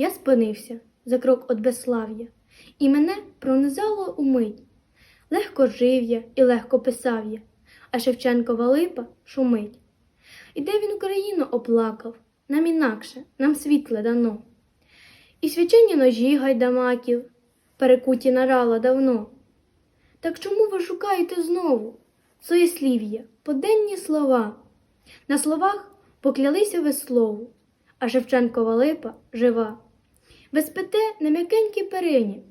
Я спинився за крок від безслав'я, і мене пронизало умить. Легко жив я і легко писав я, а Шевченкова липа шумить. І де він Україну оплакав, нам інакше, нам світле дано. І свячені ножі гайдамаків, перекуті нарала давно. Так чому ви шукаєте знову своєслів'я, поденні слова? На словах поклялися ви слову, а Шевченкова липа жива. Ви спите на м'якенькій перині,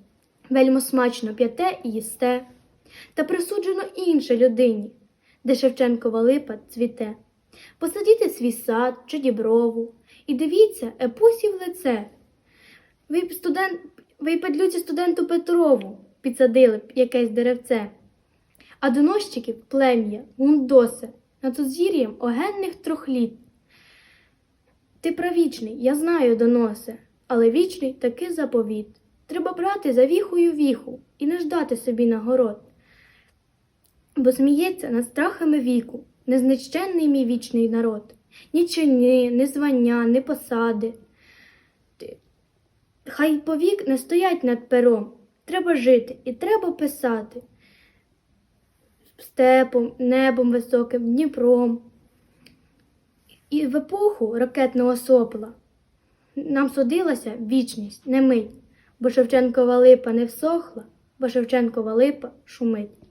вельмо смачно п'яте і їсте, та присуджено інше людині, де Шевченкова липа цвіте. Посадіть свій сад чи діброву і дивіться епосі в лице. Ви студент, ви падлюці студенту Петрову підсадили б якесь деревце. А до нощиків плем'я, гундосе, над узір'ям огенних трьох літ. Ти правічний, я знаю, доносе, але вічний таки заповіт. Треба брати за віхою віху і не ждати собі нагород. Бо сміється над страхами віку, незнищенний мій вічний народ. Ні чини, ні звання, ні посади. Хай повік не стоять над пером. Треба жити і треба писати. Степом, небом високим, Дніпром. І в епоху ракетного сопла нам судилася вічність, не мить, бо Шевченкова липа не всохла, бо Шевченкова липа шумить.